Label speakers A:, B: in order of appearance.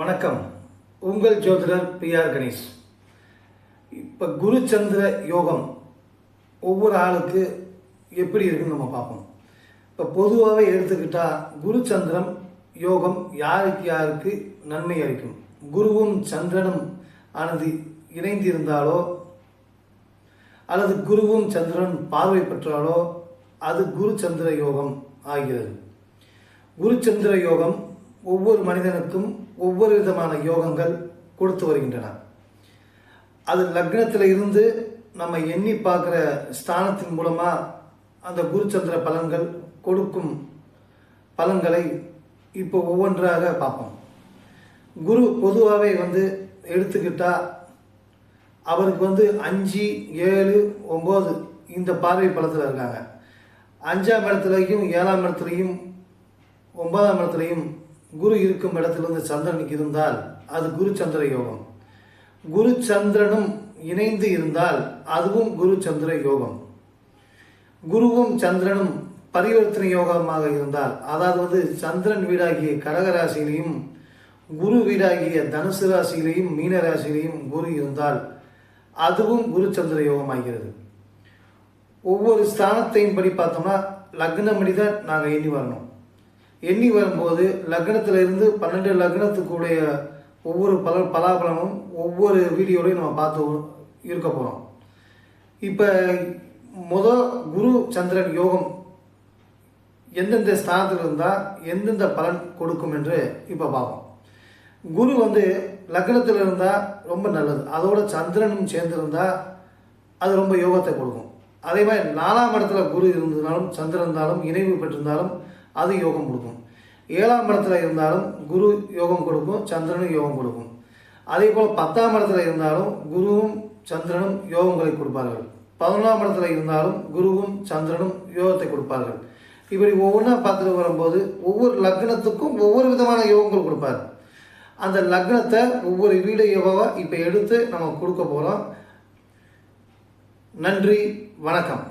A: வணக்கம். உங்கள் ஜோதிடர் பி ஆர் கணேஷ். இப்போ குரு சந்திர யோகம் ஒவ்வொரு ஆளுக்கு எப்படி இருக்குன்னு நம்ம பார்ப்போம். இப்போ பொதுவாகவே எடுத்துக்கிட்டால் குரு சந்திரம் யோகம் யாருக்கு யாருக்கு நன்மை அளிக்கும்? குருவும் சந்திரனும் ஆனது இணைந்து இருந்தாலோ அல்லது குருவும் சந்திரன் பார்வை பெற்றாலோ அது குரு சந்திர யோகம் ஆகிறது. குரு சந்திர யோகம் ஒவ்வொரு மனிதனுக்கும் ஒவ்வொரு விதமான யோகங்கள் கொடுத்து வருகின்றன. அது லக்னத்தில் இருந்து நம்ம எண்ணி பார்க்குற ஸ்தானத்தின் மூலமாக அந்த குரு சந்திர பலன்கள் கொடுக்கும் பலன்களை இப்போ ஒவ்வொன்றாக பார்ப்போம். குரு பொதுவாகவே வந்து எடுத்துக்கிட்டால் அவருக்கு வந்து அஞ்சு ஏழு ஒம்பது இந்த பார்வை பலத்தில் இருக்காங்க. அஞ்சாம் இடத்துலையும் ஏழாம் இடத்துலையும் ஒன்பதாம் இடத்துலையும் குரு இருக்கும் இடத்திலிருந்து சந்திரனுக்கு இருந்தால் அது குரு சந்திர யோகம். குரு சந்திரனும் இணைந்து இருந்தால் அதுவும் குரு சந்திர யோகம். குருவும் சந்திரனும் பரிவர்த்தனை யோகமாக இருந்தால் அதாவது வந்து சந்திரன் வீடாகிய கடக ராசியிலையும் குரு வீடாகிய தனுசு ராசியிலையும் மீன ராசியிலையும் குரு இருந்தால் அதுவும் குரு சந்திர யோகமாகிறது. ஒவ்வொரு ஸ்தானத்தையும் படி பார்த்தோம்னா லக்னப்படி தான் நாங்கள் எண்ணி வரணும். எண்ணி வரும்போது லக்னத்தில் இருந்து பன்னெண்டு லக்னத்துக்குடைய ஒவ்வொரு பல பலாபலமும் ஒவ்வொரு வீடியோலையும் நம்ம பார்த்து இருக்க போகிறோம் இப்போ முதல் குரு சந்திரன் யோகம் எந்தெந்த ஸ்தானத்தில் இருந்தால் எந்தெந்த பலன் கொடுக்கும் என்று இப்போ பார்ப்போம். குரு வந்து லக்னத்தில் இருந்தால் ரொம்ப நல்லது. அதோட சந்திரனும் சேர்ந்திருந்தால் அது ரொம்ப யோகத்தை கொடுக்கும். அதே மாதிரி நாலாம் இடத்துல குரு இருந்ததுனாலும் சந்திரன் இருந்தாலும் இணைவு பெற்றிருந்தாலும் அது யோகம் கொடுக்கும். ஏழாம் இடத்துல இருந்தாலும் குரு யோகம் கொடுக்கும் சந்திரனும் யோகம் கொடுக்கும். அதே போல் பத்தாம் இடத்துல இருந்தாலும் குருவும் சந்திரனும் யோகங்களை கொடுப்பார்கள். பதினொன்றாம் இடத்துல இருந்தாலும் குருவும் சந்திரனும் யோகத்தை கொடுப்பார்கள். இப்படி ஒவ்வொன்றா பார்த்துட்டு வரும்போது ஒவ்வொரு லக்னத்துக்கும் ஒவ்வொரு விதமான யோகங்கள் கொடுப்பார். அந்த லக்னத்தை ஒவ்வொரு வீடு யோகாவாக இப்போ எடுத்து நம்ம கொடுக்க போகிறோம் நன்றி வணக்கம்.